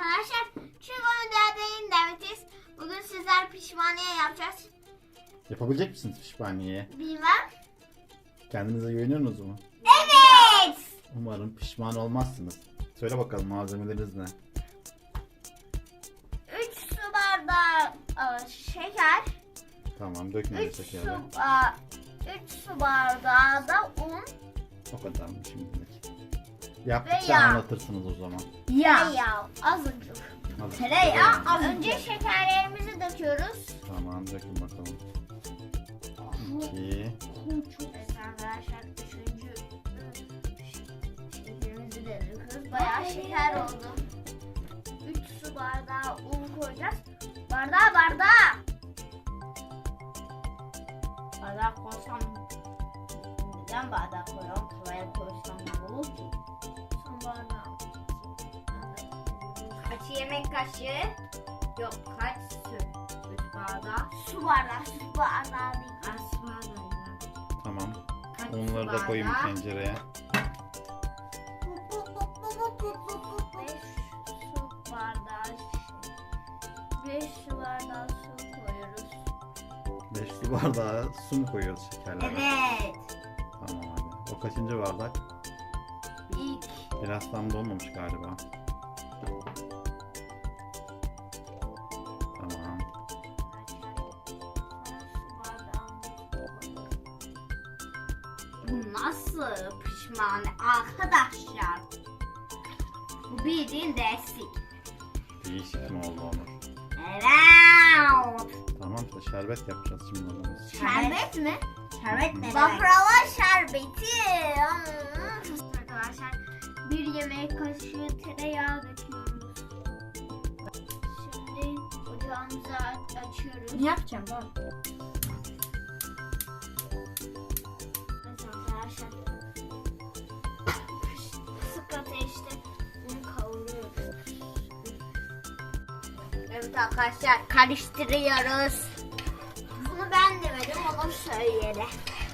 Arkadaşlar çünkü onu değil demetiz. Bugün sizler pişmaniye yapacağız. Yapabilecek misiniz pişmaniye? Bilmem. Kendinize güveniyorsunuz mu? Evet. Umarım pişman olmazsınız. Söyle bakalım malzemeleriniz ne? 3 su bardağı e, şeker. Tamam dökmeyin 3 su, şekeri. 3 su bardağı da un. O kadar mı şimdilik? Yaptıkça Ve yağ. anlatırsınız o zaman. Ya. Yağ. Azıcık. Hadi. Tereyağı az. Önce şekerlerimizi döküyoruz. Tamam dökün bakalım. İki. Evet arkadaşlar üçüncü şekerimizi de döküyoruz. Bayağı şeker oldu. 3 su bardağı un koyacağız. Bardağı bardağı. Bardak koysam neden bardak koyuyorum? Tavaya koysam ne olur ki? Yemek kaşığı? Yok kaç su? Üç bardak. Su bardağı, su bardağı değil. Az bardak. Tamam. Kaç Onları da bardak? koyayım tencereye. 5 su bardağı 5 su bardağı su koyuyoruz. 5 su bardağı su mu koyuyoruz şekerlere? Evet. Tamam hadi. O kaçıncı bardak? İlk. Biraz tam dolmamış galiba. Bu nasıl pişmani arkadaşlar? Bu bildiğin destek. Değişik mi oldu Onur? Evet. Tamam işte şerbet yapacağız şimdi onu biz. Şerbet mi? Şerbet ne demek? Baklava şerbeti. Hmm. Arkadaşlar bir yemek kaşığı tereyağı döküyoruz. Şimdi ocağımızı açıyoruz. Ne yapacağım bak? Arkadaşlar karıştırıyoruz. Bunu ben demedim onu söyleyeli.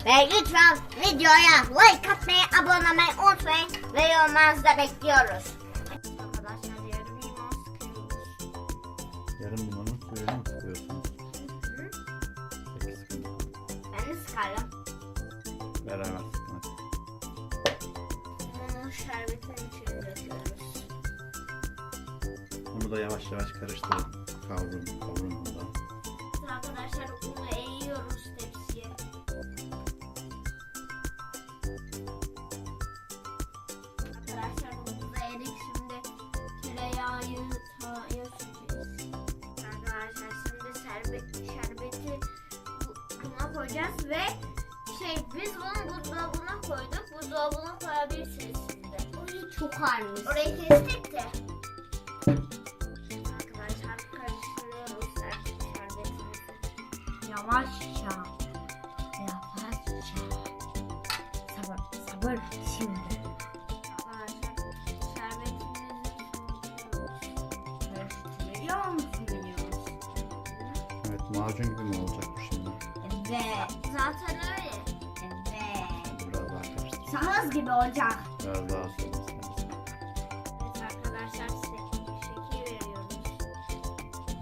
Ve lütfen videoya like atmayı, abone olmayı unutmayın. Ve yorumlarınızı bekliyoruz. Arkadaşlar yarım limon sıkıyoruz. Yarım limonun suyunu mu sıkıyorsunuz? Peki sıkın. Ben de sıkarım. Beraber sıkın. Limonun şerbetini içine döküyoruz. Bunu da yavaş yavaş karıştırın. Kavrun, kavrun da. Sonra Arkadaşlar unu eğiyoruz tepsiye. Arkadaşlar unumuzu eğdik şimdi tereyağı tavaya süreceğiz. Arkadaşlar şimdi şerbet, şerbeti bu- buna koyacağız ve şey biz bunu buzdolabına koyduk. Buzdolabına koyabilirsiniz de. Orayı çok harmış. Orayı kestik de. Yavaşça. Yavaşça. Sabır, sabır şimdi. Evet macun gibi mi olacak bu şimdi? Evet. Zaten öyle. Evet. Biraz daha karıştır. Sakız gibi olacak. Biraz daha istersen. Evet arkadaşlar size şekil veriyoruz.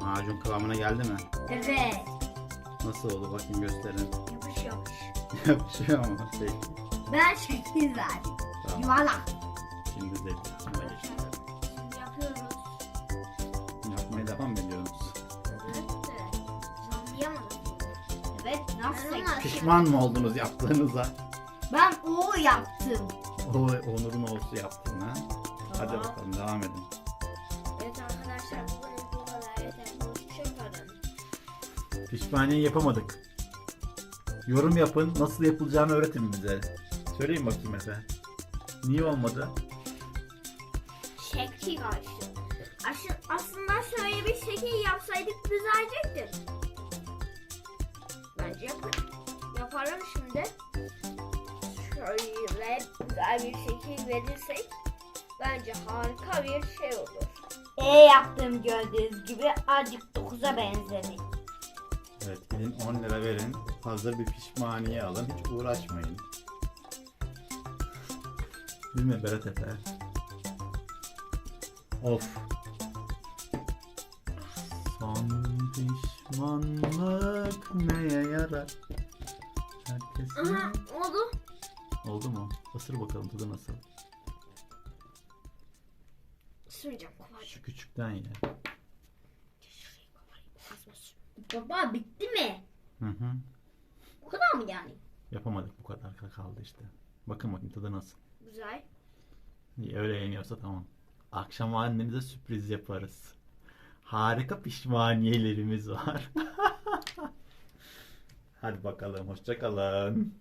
Macun kıvamına geldi mi? Evet. Nasıl oldu bakayım gösterin. Yapışıyormuş. Yapışıyor mu? Peki. Ben şekil verdim. Tamam. Yuvarlak. Şimdi zeytin kısmına geçelim. Şimdi yapıyoruz. Yapmaya devam mı ediyorsunuz? Evet de. Anlayamadım. Evet. Nasıl Ben Pişman mı oldunuz yaptığınıza? Ben o yaptım. O Onur'un olsu yaptın ha? Hadi Tamam. bakalım devam edin. Evet arkadaşlar bu Pişmaniye yapamadık. Yorum yapın. Nasıl yapılacağını öğretin bize. Söyleyin bakayım Efe. Niye olmadı? Şekil açtı. Aşı, aslında şöyle bir şekil yapsaydık düzelecekti. Bence yap yaparım şimdi. Şöyle güzel bir şekil verirsek bence harika bir şey olur. E yaptım gördüğünüz gibi azıcık 9'a benzedi. Evet gidin 10 lira verin. Hazır bir pişmaniye alın. Hiç uğraşmayın. Değil mi Berat Efer? Of. Son pişmanlık neye yarar? Herkes Aha, oldu. Oldu mu? Isır bakalım tadı nasıl? Süreceğim kovacım. Şu küçükten ye. Baba bitti mi? Hı hı. Bu kadar mı yani? Yapamadık bu kadar kaldı işte. Bakın bakayım tadı nasıl. Güzel. İyi, Öyle yeniyorsa tamam. Akşam annemize sürpriz yaparız. Harika pişmaniyelerimiz var. Hadi bakalım. Hoşça kalın.